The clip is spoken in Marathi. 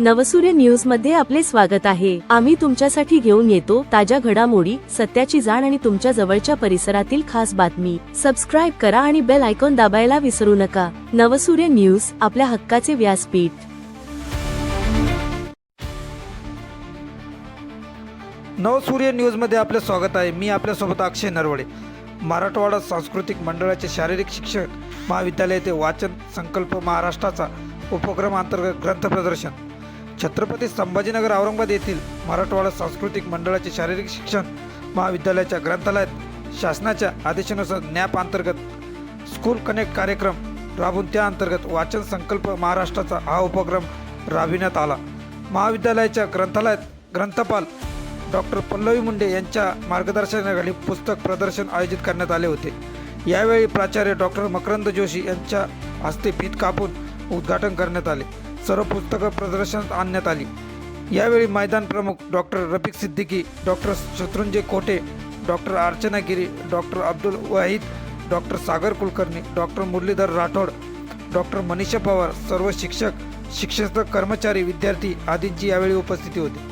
नवसूर्य न्यूजमध्ये आपले स्वागत आहे. आम्ही तुमच्यासाठी घेऊन येतो ताज्या घडामोडी सत्याची जाण आणि तुमच्या जवळच्या परिसरातील खास बातमी. सबस्क्राईब करा आणि बेल आयकॉन दाबायला विसरू नका. नवसूर्य न्यूज आपल्या हक्काचे व्यासपीठ. नवसूर्य न्यूजमध्ये आपले स्वागत आहे. मी आपल्यासोबत अक्षय नरवडे. मराठवाडा सांस्कृतिक मंडळाचे शारीरिक शिक्षण महाविद्यालय येथे वाचन संकल्प महाराष्ट्राचा उपक्रम अंतर्गत ग्रंथ प्रदर्शन. छत्रपती संभाजीनगर औरंगाबाद येथील मराठवाडा सांस्कृतिक मंडळाचे शारीरिक शिक्षण महाविद्यालयाच्या ग्रंथालयात शासनाच्या आदेशानुसार नॅप अंतर्गत स्कूल कनेक्ट कार्यक्रम राबून त्या अंतर्गत वाचन संकल्प महाराष्ट्राचा हा उपक्रम राबविण्यात आला. महाविद्यालयाच्या ग्रंथालयात ग्रंथपाल डॉक्टर पल्लवी मुंडे यांच्या मार्गदर्शनाखाली पुस्तक प्रदर्शन आयोजित करण्यात आले होते. यावेळी प्राचार्य डॉक्टर मकरंद जोशी यांच्या हस्ते भीत कापून उद्घाटन करण्यात आले. सर्व पुस्तकं प्रदर्शनात आणण्यात आली. यावेळी मैदान प्रमुख doctor Rafiq Siddiqui doctor Shatrunjay Kote doctor Archana Giri doctor Abdul Wahid doctor Sagar Kulkarni doctor Murlidhar Rathod doctor Manisha Pawar सर्व शिक्षक शिक्षक कर्मचारी विद्यार्थी आदींची यावेळी उपस्थिती होती.